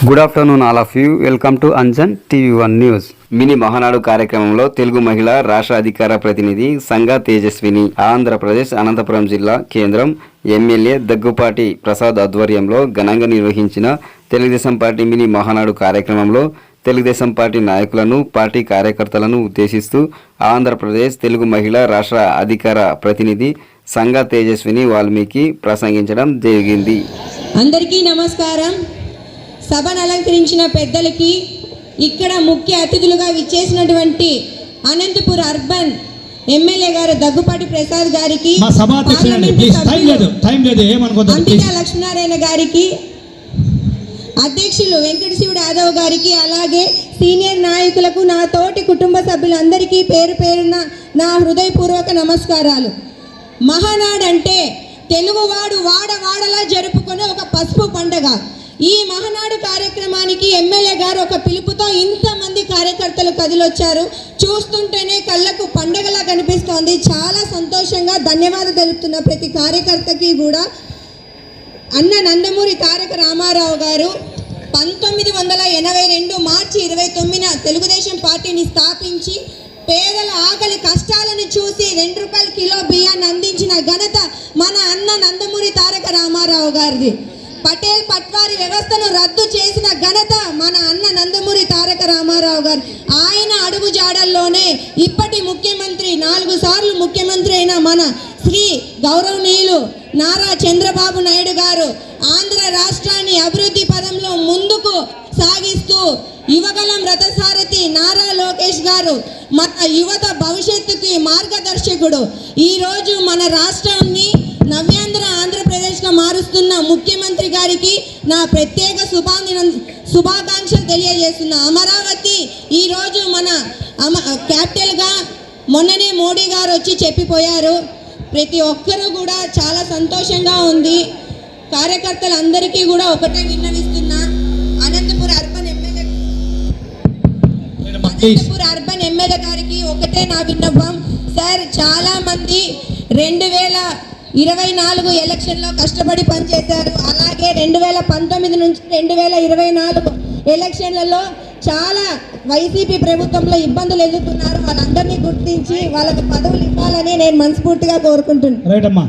Good afternoon all of you welcome to Anjan TV one news mini Mahanadu కార్యక్రమంలో తెలుగు మహిళా రాష్ట్ర అధికార ప్రతినిధి సంగా తేజస్విని ఆంధ్రప్రదేశ్ అనంతపురం జిల్లా కేంద్రం ఎమ్మెల్యే దగ్గుపాటి ప్రసాద్ ఆధ్వర్యంలో ఘనంగా నిర్వహించిన తెలుగుదేశం పార్టీ మినీ మహానాడు కార్యక్రమంలో తెలుగుదేశం పార్టీ నాయకులను పార్టీ కార్యకర్తలను ఉద్దేశిస్తూ ఆంధ్రప్రదేశ్ తెలుగు మహిళా రాష్ట్ర అధికార ప్రతినిధి సంగా తేజస్విని వాల్మీకి ప్రసంగించడం జరిగింది. అందరికీ నమస్కారం. సభను అలంకరించిన పెద్దలకి ఇక్కడ ముఖ్య అతిథులుగా విచ్చేసినటువంటి అనంతపూర్ అర్బన్ ఎమ్మెల్యే గారు దగ్గుపాటి ప్రసాద్ గారికి అంబికా లక్ష్మీనారాయణ గారికి అధ్యక్షులు వెంకటశివుడు యాదవ్ గారికి అలాగే సీనియర్ నాయకులకు నా తోటి కుటుంబ సభ్యులందరికీ పేరు పేరున నా హృదయపూర్వక నమస్కారాలు. మహానాడ్ అంటే తెలుగువాడు వాడ వాడలా జరుపుకునే ఒక పసుపు పండగ. ఈ మహనాడు కార్యక్రమానికి ఎమ్మెల్యే గారు ఒక పిలుపుతో ఇంతమంది కార్యకర్తలు కదిలొచ్చారు. చూస్తుంటేనే కళ్ళకు పండగలా కనిపిస్తోంది. చాలా సంతోషంగా ధన్యవాదాలు తెలుపుతున్న ప్రతి కార్యకర్తకి కూడా. అన్న నందమూరి తారక రామారావు గారు పంతొమ్మిది వందల ఎనభై రెండు మార్చి ఇరవై తొమ్మిదిన తెలుగుదేశం పార్టీని స్థాపించి పేదల ఆకలి కష్టాలను చూసి రెండు రూపాయల కిలో బియ్యాన్ని అందించిన ఘనత మన అన్న నందమూరి తారక రామారావు గారిది. పటేల్ పట్వారి వ్యవస్థను రద్దు చేసిన ఘనత మన అన్న నందమూరి తారక రామారావు గారు. ఆయన అడుగు జాడల్లోనే ఇప్పటి ముఖ్యమంత్రి నాలుగు సార్లు ముఖ్యమంత్రి అయిన మన శ్రీ గౌరవనీయులు నారా చంద్రబాబు నాయుడు గారు ఆంధ్ర రాష్ట్రాన్ని అభివృద్ధి పదంలో ముందుకు సాగిస్తూ యువగలం రథసారథి నారా లోకేష్ గారు మన యువత భవిష్యత్తుకి మార్గదర్శకుడు. ఈరోజు మన రాష్ట్రాన్ని నవ్యాంధ్ర మారుస్తున్న ముఖ్యమంత్రి గారికి నా ప్రత్యేక శుభాంజన శుభాకాంక్షలు తెలియజేస్తున్నా. అమరావతి ఈరోజు మన అమ క్యాపిటల్గా మొన్ననే మోడీ గారు వచ్చి చెప్పిపోయారు. ప్రతి ఒక్కరూ కూడా చాలా సంతోషంగా ఉంది. కార్యకర్తలందరికీ కూడా ఒకటే విన్నవిస్తున్నా. Anantapuram urban MLA Anantapuram urban MLA గారికి ఒకటే నా విన్నపం. సార్ చాలా మంది రెండు వేల ఇరవై నాలుగు ఎలక్షన్లో కష్టపడి పనిచేశారు. అలాగే రెండు వేల పంతొమ్మిది నుంచి రెండు వేల ఇరవై నాలుగు ఎలక్షన్లలో చాలా వైసీపీ ప్రభుత్వంలో ఇబ్బందులు ఎదుర్కొన్నారు. వాళ్ళందరినీ గుర్తించి వాళ్ళకి పదవులు ఇవ్వాలని నేను మనస్ఫూర్తిగా కోరుకుంటున్నాను.